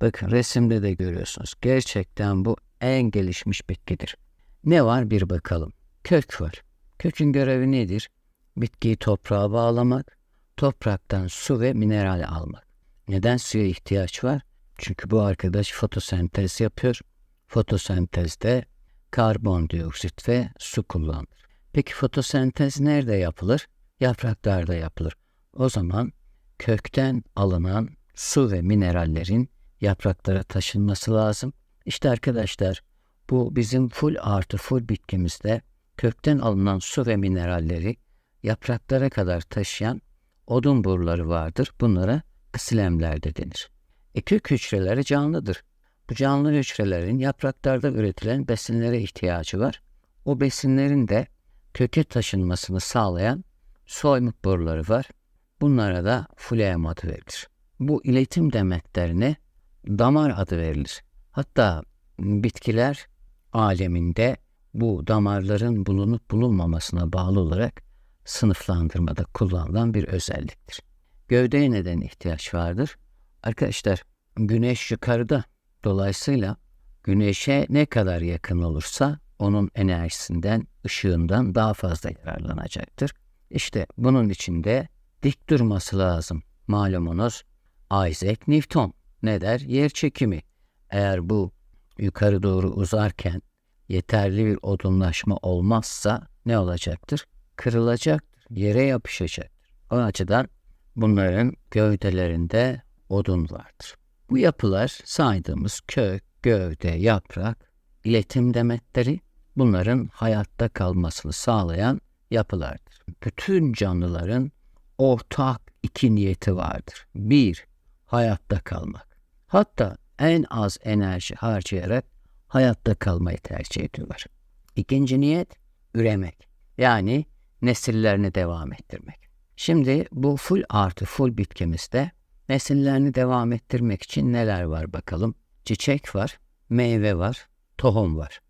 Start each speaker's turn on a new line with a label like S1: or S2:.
S1: Bakın resimde de görüyorsunuz. Gerçekten bu en gelişmiş bitkidir. Ne var bir bakalım. Kök var. Kökün görevi nedir? Bitkiyi toprağa bağlamak, topraktan su ve mineral almak. Neden suya ihtiyaç var? Çünkü bu arkadaş fotosentez yapıyor. Fotosentezde karbondioksit ve su kullanır. Peki fotosentez nerede yapılır? Yapraklarda yapılır. O zaman kökten alınan su ve minerallerin yapraklara taşınması lazım. İşte arkadaşlar bu bizim full artı full bitkimizde kökten alınan su ve mineralleri yapraklara kadar taşıyan odun boruları vardır. Bunlara ksilemler de denir. E kök hücreleri canlıdır. Bu canlı hücrelerin yapraklarda üretilen besinlere ihtiyacı var. O besinlerin de köke taşınmasını sağlayan soymuk boruları var. Bunlara da fleem adı verilir. Bu iletim demetlerine damar adı verilir. Hatta bitkiler aleminde bu damarların bulunup bulunmamasına bağlı olarak sınıflandırmada kullanılan bir özelliktir. Gövdeye neden ihtiyaç vardır? Arkadaşlar güneş yukarıda. Dolayısıyla güneşe ne kadar yakın olursa onun enerjisinden, ışığından daha fazla yararlanacaktır. İşte bunun için de dik durması lazım. Malumunuz Isaac Newton ne der? Yer çekimi. Eğer bu yukarı doğru uzarken yeterli bir odunlaşma olmazsa ne olacaktır? Kırılacaktır, yere yapışacaktır. O açıdan bunların gövdelerinde odun vardır. Bu yapılar saydığımız kök, gövde, yaprak, iletim demetleri bunların hayatta kalmasını sağlayan yapılardır. Bütün canlıların ortak iki niyeti vardır. Bir, hayatta kalmak. Hatta en az enerji harcayarak hayatta kalmayı tercih ediyorlar. İkinci niyet, üremek. Yani nesillerini devam ettirmek. Şimdi bu full artı full bitkimizde nesillerini devam ettirmek için neler var bakalım. Çiçek var, meyve var, tohum var.